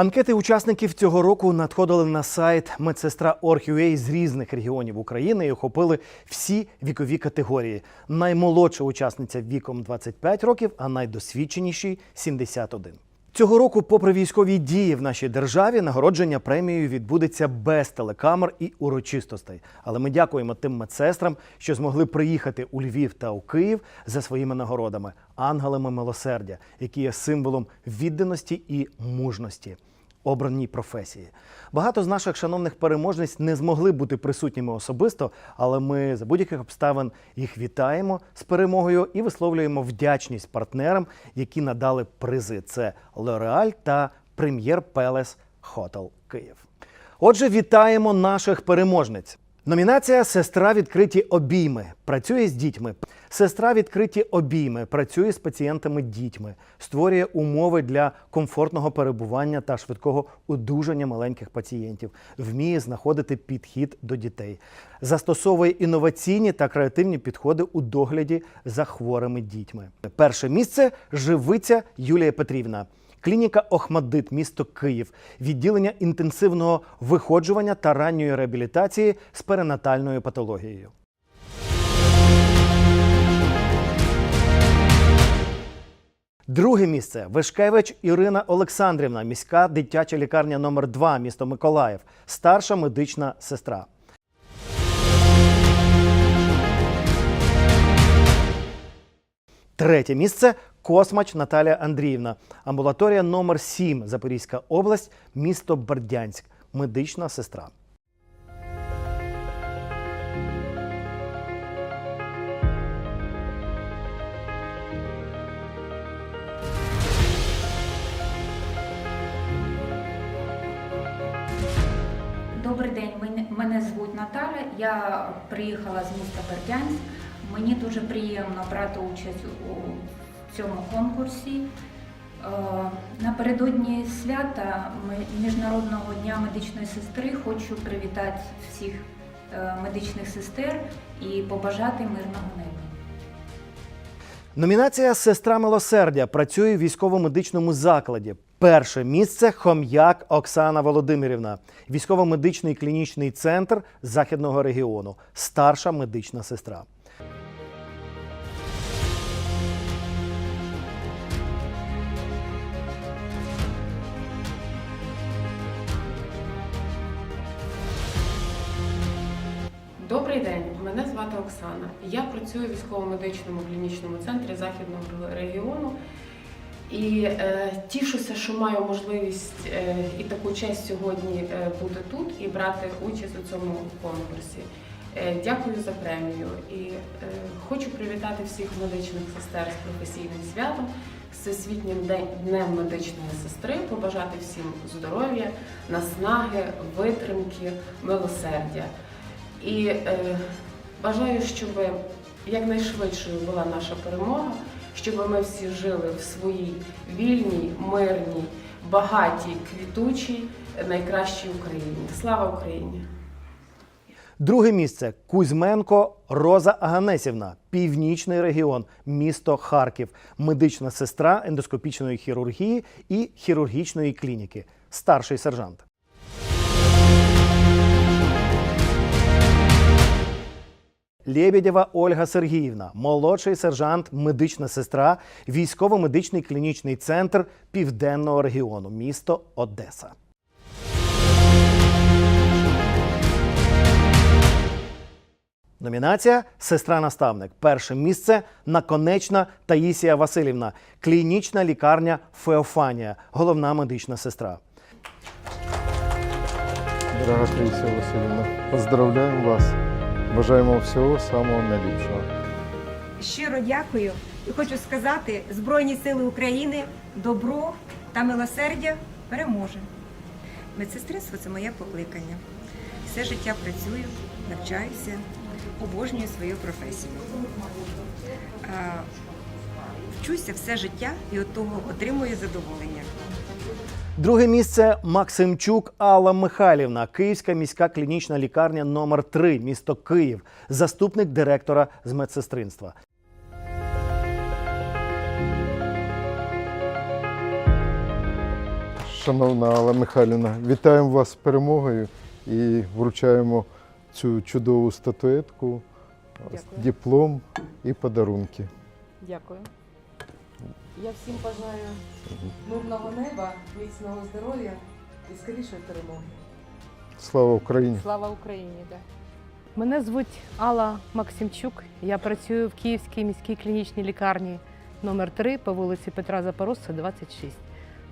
Анкети учасників цього року надходили на сайт медсестра Орг.ua з різних регіонів України і охопили всі вікові категорії. Наймолодша учасниця віком 25 років, а найдосвідченіші 71. Цього року, попри військові дії в нашій державі, нагородження премією відбудеться без телекамер і урочистостей. Але ми дякуємо тим медсестрам, що змогли приїхати у Львів та у Київ за своїми нагородами, ангелами милосердя, які є символом відданості і мужності. Обраній професії. Багато з наших шановних переможниць не змогли бути присутніми особисто, але ми за будь-яких обставин їх вітаємо з перемогою і висловлюємо вдячність партнерам, які надали призи. Це Лореаль та Прем'єр Пелес Хотел Київ. Отже, вітаємо наших переможниць. Номінація Сестра відкриті обійми працює з дітьми. Сестра відкриті обійми працює з пацієнтами дітьми, створює умови для комфортного перебування та швидкого одужання маленьких пацієнтів, вміє знаходити підхід до дітей, застосовує інноваційні та креативні підходи у догляді за хворими дітьми. Перше місце живиця Юлія Петрівна. Клініка Охмадит, місто Київ, відділення інтенсивного виходжування та ранньої реабілітації з перинатальною патологією. Друге місце Вишкевич Ірина Олександрівна, міська дитяча лікарня номер 2 місто Миколаїв, старша медична сестра. Третє місце Космач Наталія Андріївна, амбулаторія номер 7 Запорізька область, місто Бердянськ, медична сестра. Добрий день, мене, звуть Наталя. Я приїхала з міста Бердянськ. Мені дуже приємно брати участь у цьому конкурсі. Е, Напередодні свята Міжнародного дня медичної сестри хочу привітати всіх е, медичних сестер і побажати мирного неба. Номінація Сестра милосердя працює в військово-медичному закладі. Перше місце Хом'як Оксана Володимирівна, військово-медичний клінічний центр західного регіону, старша медична сестра. Добрий день, мене звати Оксана. Я працюю в військово-медичному клінічному центрі західного регіону і е, тішуся, що маю можливість е, і таку честь сьогодні е, бути тут і брати участь у цьому конкурсі. Е, дякую за премію і е, хочу привітати всіх медичних сестер з професійним святом, Всесвітнім днем медичної сестри, побажати всім здоров'я, наснаги, витримки, милосердя. І е, бажаю, щоб якнайшвидшою була наша перемога, щоб ми всі жили в своїй вільній, мирній, багатій, квітучій, найкращій Україні. Слава Україні! Друге місце Кузьменко Роза Аганесівна, північний регіон, місто Харків, медична сестра ендоскопічної хірургії і хірургічної клініки, старший сержант. Лєбєдєва Ольга Сергіївна, молодший сержант, медична сестра, військово-медичний клінічний центр Південного регіону, місто Одеса. Номінація Сестра-наставник. Перше місце наконечна Таїсія Васильівна, клінічна лікарня Феофанія, головна медична сестра. Дорога Таїсія Васильівна, поздравляємо вас. Бажаємо всього самого найліпшого. Щиро дякую і хочу сказати, Збройні Сили України, добро та милосердя переможе. Медсестринство це моє покликання. Все життя працюю, навчаюся, обожнюю свою професію. Вчуся все життя і від того отримую задоволення. Друге місце Максимчук Алла Михайлівна, Київська міська клінічна лікарня номер 3 місто Київ, заступник директора з медсестринства. шановна Алла Михайлівна, вітаємо вас з перемогою і вручаємо цю чудову статуетку, Дякую. диплом і подарунки. Дякую. Я всім бажаю мирного неба, міцного здоров'я і скорішої перемоги. Слава Україні! Слава Україні! Да. Мене звуть Алла Максимчук. Я працюю в Київській міській клінічній лікарні номер 3 по вулиці Петра Запорожця, 26.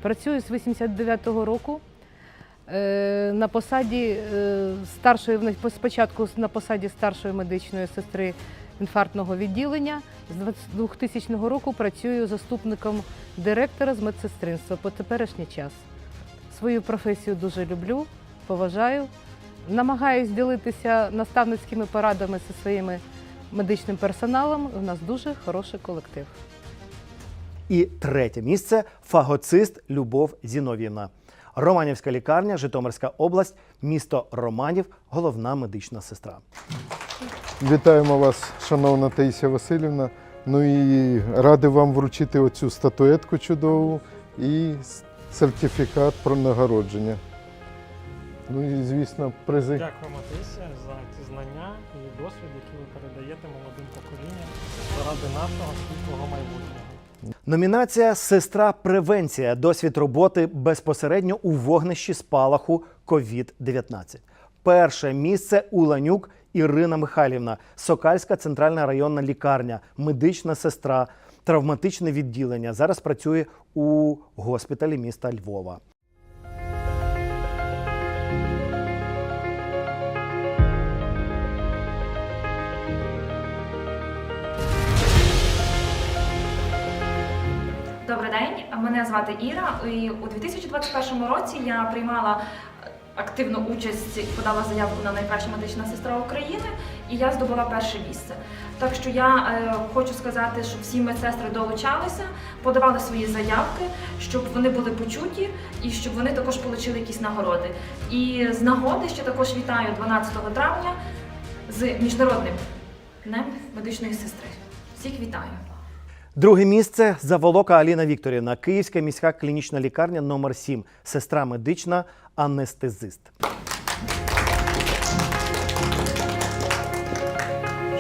Працюю з 89-го року. Е, На посаді е, старшої спочатку на посаді старшої медичної сестри інфарктного відділення. З 2000 року працюю заступником директора з медсестринства по теперішній час. Свою професію дуже люблю, поважаю. Намагаюсь ділитися наставницькими порадами зі своїм медичним персоналом. У нас дуже хороший колектив. І третє місце фагоцист Любов Зінов'ївна. Романівська лікарня, Житомирська область, місто Романів, головна медична сестра. Вітаємо вас, шановна Таїсія Васильівна. Ну і радий вам вручити оцю статуетку чудову і сертифікат про нагородження. Ну і, звісно, призи. Дякуємо Тисі за ті знання і досвід, які ви передаєте молодим поколінням заради нашого світлого майбутнього. Номінація Сестра превенція. Досвід роботи безпосередньо у вогнищі спалаху COVID-19. Перше місце Уланюк Ірина Михайлівна, Сокальська центральна районна лікарня, медична сестра, травматичне відділення. Зараз працює у госпіталі міста Львова. Добрий день, мене звати Іра. І у 2021 році я приймала активну участь подала заявку на найкраща медична сестра України, і я здобула перше місце. Так що я е, хочу сказати, що всі медсестри долучалися, подавали свої заявки, щоб вони були почуті і щоб вони також отримали якісь нагороди. І з нагоди ще також вітаю 12 травня з міжнародним днем медичної сестри. Всіх вітаю! Друге місце Заволока Аліна Вікторівна, Київська міська клінічна лікарня номер 7 сестра медична, анестезист.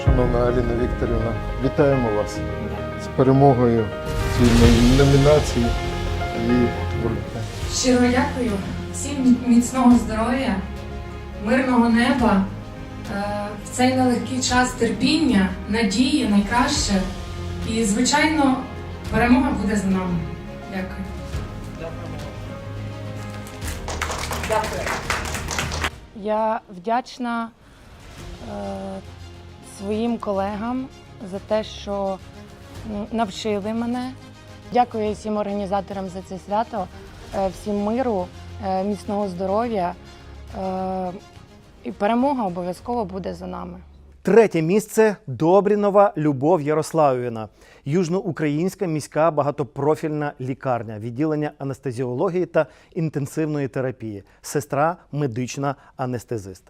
Шановна Аліна Вікторівна, вітаємо вас з перемогою цій номінації і вручаємо. Щиро дякую всім міцного здоров'я, мирного неба, е, в цей нелегкий час терпіння, надії, найкраще. І, звичайно, перемога буде за нами. Дякую. Я вдячна е, своїм колегам за те, що навчили мене. Дякую всім організаторам за це свято, е, всім миру, е, міцного здоров'я. Е, і перемога обов'язково буде за нами. Третє місце Добрінова Любов Ярославівна, Южноукраїнська міська багатопрофільна лікарня, відділення анестезіології та інтенсивної терапії, сестра медична анестезист.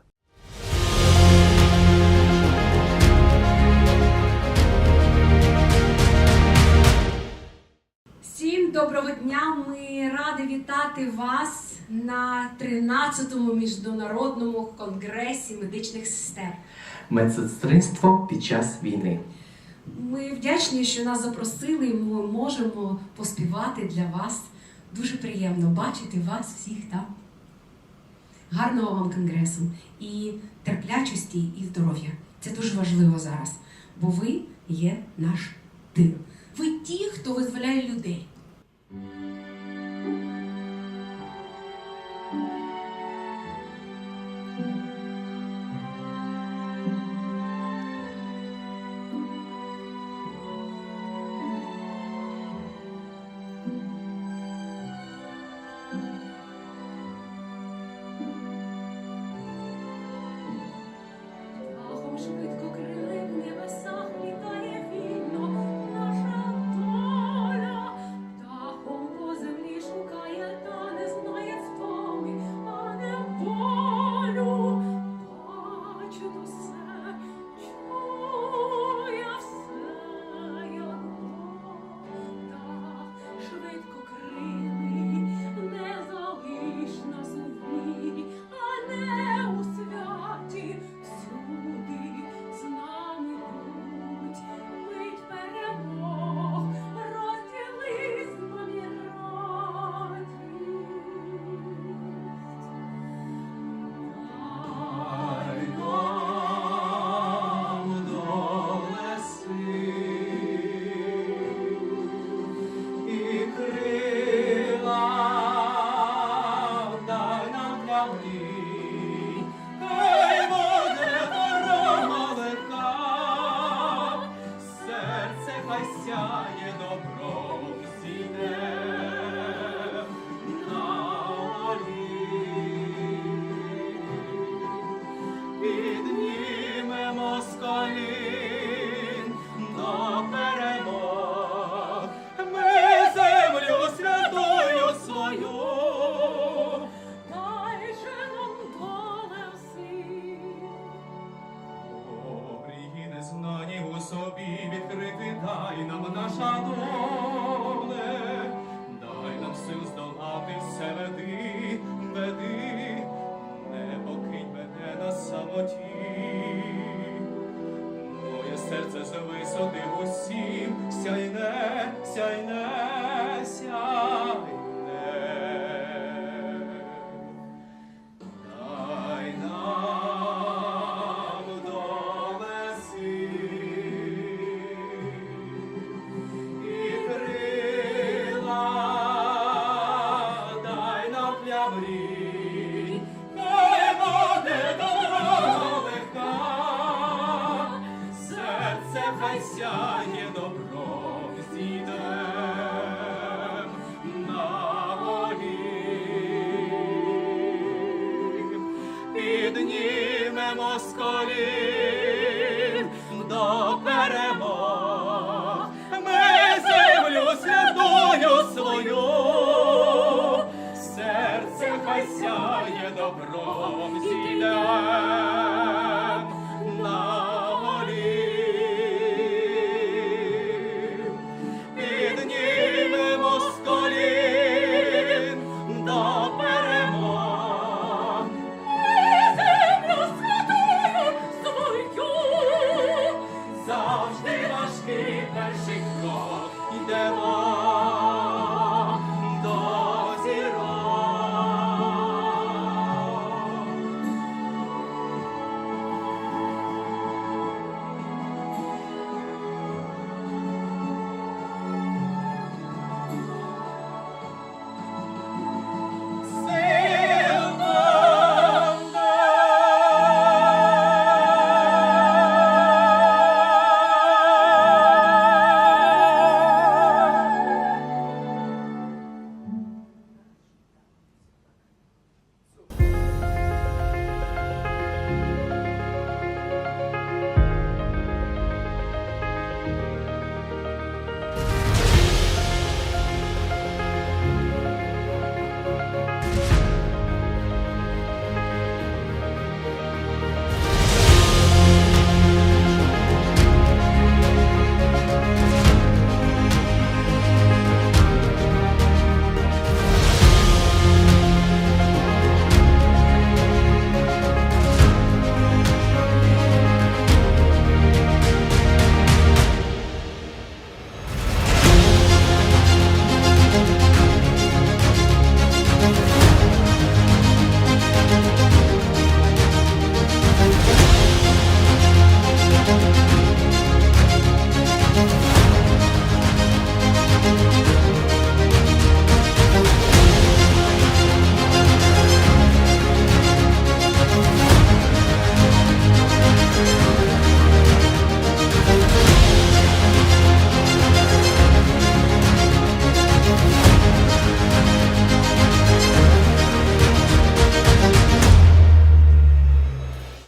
Всім доброго дня! Ми раді вітати вас на 13-му міжнародному конгресі медичних сестер. Медсестринство під час війни. Ми вдячні, що нас запросили, і ми можемо поспівати для вас. Дуже приємно бачити вас всіх там. Гарного вам конгресу і терплячості і здоров'я. Це дуже важливо зараз, бо ви є наш тил. Ви ті, хто визволяє людей. незнанів у собі відкрити, дай нам наша доле, дай нам сил здолати все веди, веди, не покинь мене на самоті, моє серце з усім, сяйне, сяйне. до перемог. Ми землю святою свою, серце хай сяє добром зійде.